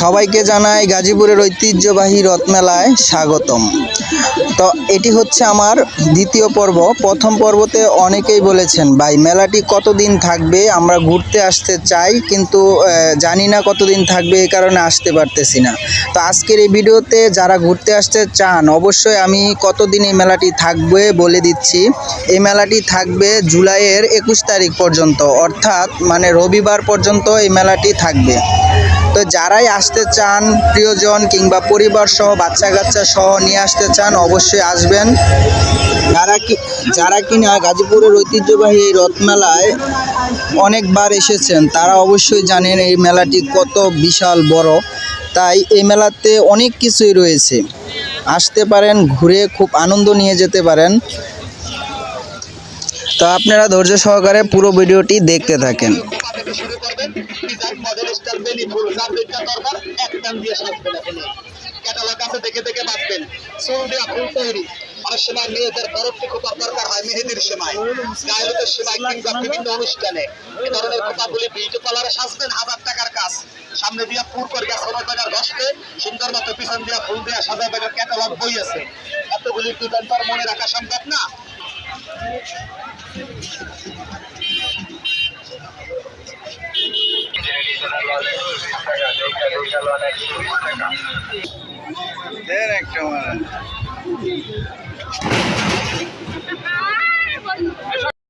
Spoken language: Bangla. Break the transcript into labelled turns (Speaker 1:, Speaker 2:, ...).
Speaker 1: সবাইকে জানাই গাজীপুরের ঐতিহ্যবাহী রথমেলায় স্বাগতম। তো এটি হচ্ছে আমার দ্বিতীয় পর্ব। প্রথম পর্বতে অনেকেই বলেছেন, ভাই, মেলাটি কতদিন থাকবে? আমরা ঘুরতে আসতে চাই, কিন্তু জানি না কতদিন থাকবে এই কারণে আসতে পারতেছি না। তো আজকের এই ভিডিওতে যারা ঘুরতে আসতে চান, অবশ্যই আমি কতদিন এই মেলাটি থাকবে বলে দিচ্ছি। এই মেলাটি থাকবে জুলাইয়ের একুশ তারিখ পর্যন্ত, অর্থাৎ মানে রবিবার পর্যন্ত এই মেলাটি থাকবে। তো যারাই আসতে চান, প্রিয়জন কিংবা পরিবার সহ বাচ্চা কাচ্চা সহ নিয়ে আসতে চান, অবশ্যই আসবেন। যারা কি, যারা কিনা গাজীপুরের ঐতিহ্যবাহী এই রথমেলায় অনেকবার এসেছেন, তারা অবশ্যই জানেন এই মেলাটি কত বিশাল বড়। তাই এই মেলাতে অনেক কিছুই রয়েছে। আসতে পারেন, ঘুরে খুব আনন্দ নিয়ে যেতে পারেন। তো আপনারা ধৈর্য সহকারে পুরো ভিডিওটি দেখতে থাকেন।
Speaker 2: স্টাইল বেনি ফুল কার্পেটটা দরকার, এক টান দিয়ে সাজবেন এখানে ক্যাটালগ আছে দেখে দেখে বাঁচবেন। চুল ফুল তৈরি। অনেক সময় মেয়েদের বরফ খোপার দরকার হয় মেহেদির সময়। গায়ের সময় কিংবা বিভিন্ন অনুষ্ঠানে। এ ধরনের খোপাগুলি বিউটি পার্লারে সাজবেন, হাজার টাকার কাজ। সামনে দিয়া পুর করে গেছে ষোলো টাকার ঘষতে সুন্দর মতো পিছন দিয়া ফুল দিয়া সাজা টাকার ক্যাটালগ বই আছে। এতগুলি তো মনে রাখা সম্ভব না।
Speaker 1: দেন একটা